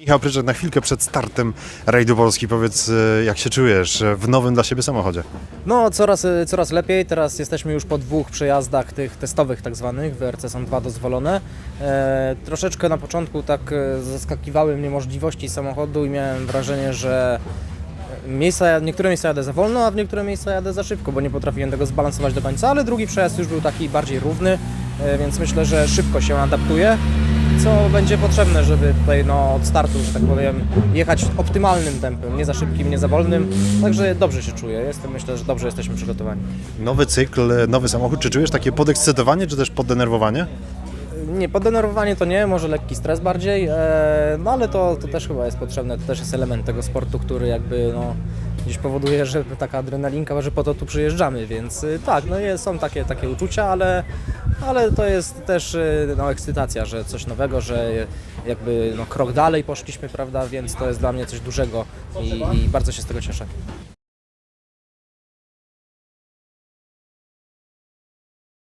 Michał Pryczek, na chwilkę przed startem rajdu Polski, powiedz e, jak się czujesz w nowym dla siebie samochodzie? No, coraz, y, coraz lepiej. Teraz jesteśmy już po dwóch przejazdach tych testowych tak zwanych. W RC są dwa dozwolone. E, troszeczkę na początku tak e, zaskakiwały mnie możliwości samochodu i miałem wrażenie, że miejsca, niektóre miejsca jadę za wolno, a w niektóre miejsca jadę za szybko, bo nie potrafiłem tego zbalansować do końca, ale drugi przejazd już był taki bardziej równy, e, więc myślę, że szybko się adaptuje, co będzie potrzebne, żeby tutaj no, od startu, że tak powiem, jechać optymalnym tempem, nie za szybkim, nie za wolnym, także dobrze się czuję, jestem, myślę, że dobrze jesteśmy przygotowani. Nowy cykl, nowy samochód, czy czujesz takie podekscytowanie, czy też poddenerwowanie? Nie, podenerwowanie to nie, może lekki stres bardziej, e, no ale to, to też chyba jest potrzebne, to też jest element tego sportu, który jakby no, gdzieś powoduje, że taka adrenalinka, że po to tu przyjeżdżamy, więc y, tak, no jest, są takie, takie uczucia, ale, ale to jest też y, no, ekscytacja, że coś nowego, że jakby no, krok dalej poszliśmy, prawda, więc to jest dla mnie coś dużego i, i bardzo się z tego cieszę.